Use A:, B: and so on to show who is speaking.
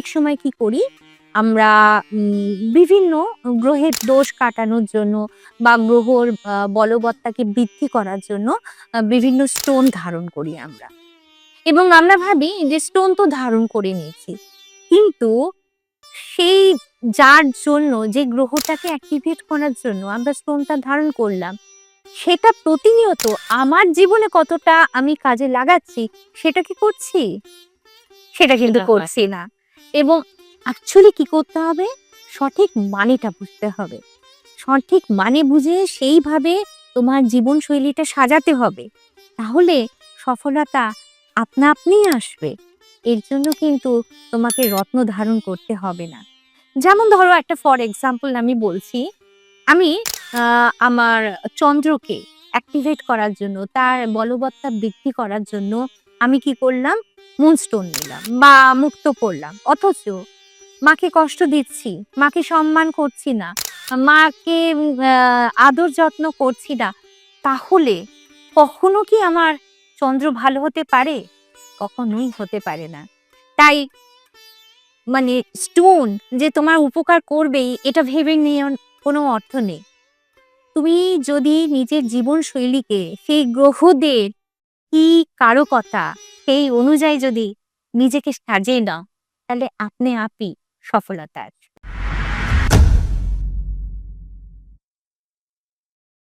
A: অনেক সময় কি করি? আমরা বিভিন্ন গ্রহের দোষ কাটানোর জন্য বা গ্রহর বলবত্তাকে বৃদ্ধি করার জন্য বিভিন্ন স্টোন ধারণ করি আমরা। এবং আমরা ভাবি যে স্টোন তো ধারণ করে নিয়েছি। কিন্তু সেই যার জন্য যে গ্রহটাকে অ্যাক্টিভেট করার জন্য আমরা স্টোনটা ধারণ করলাম সেটা প্রতিনিয়ত আমার জীবনে কতটা আমি কাজে লাগাচ্ছি সেটা কি করছি? সেটা কিন্তু করছি না। এবং অ্যাকচুয়ালি কি করতে হবে? সঠিক মানেটা বুঝতে হবে। সঠিক মানে বুঝে সেইভাবে তোমার জীবনশৈলীটা সাজাতে হবে। তাহলে সফলতা আপনা আপনিই আসবে। এর জন্য কিন্তু তোমাকে রত্ন ধারণ করতে হবে না। যেমন ধরো একটা ফর এক্সাম্পল আমি বলছি, আমি আমার চন্দ্রকে অ্যাক্টিভেট করার জন্য, তার বলবত্তা বৃদ্ধি করার জন্য আমি কি করলাম? মুনস্টোন নিলাম বা মুক্ত করলাম। অথচ মাকে কষ্ট দিচ্ছি, মাকে সম্মান করছি না, মাকে আদর যত্ন করছি না, তাহলে কখনো কি আমার চন্দ্র ভালো হতে পারে? কখনোই হতে পারে না। তাই মানে স্টোন যে তোমার উপকার করবেই, এটা ভেবে নিয়ে কোনো অর্থ নেই। তুমি যদি নিজের জীবন শৈলীকে সেই গ্রহদের কি কারও কথা? সেই অনুযায়ী যদি নিজেকে সাজিয়ে নাও তাহলে আপনি আপই সফলতা আসবে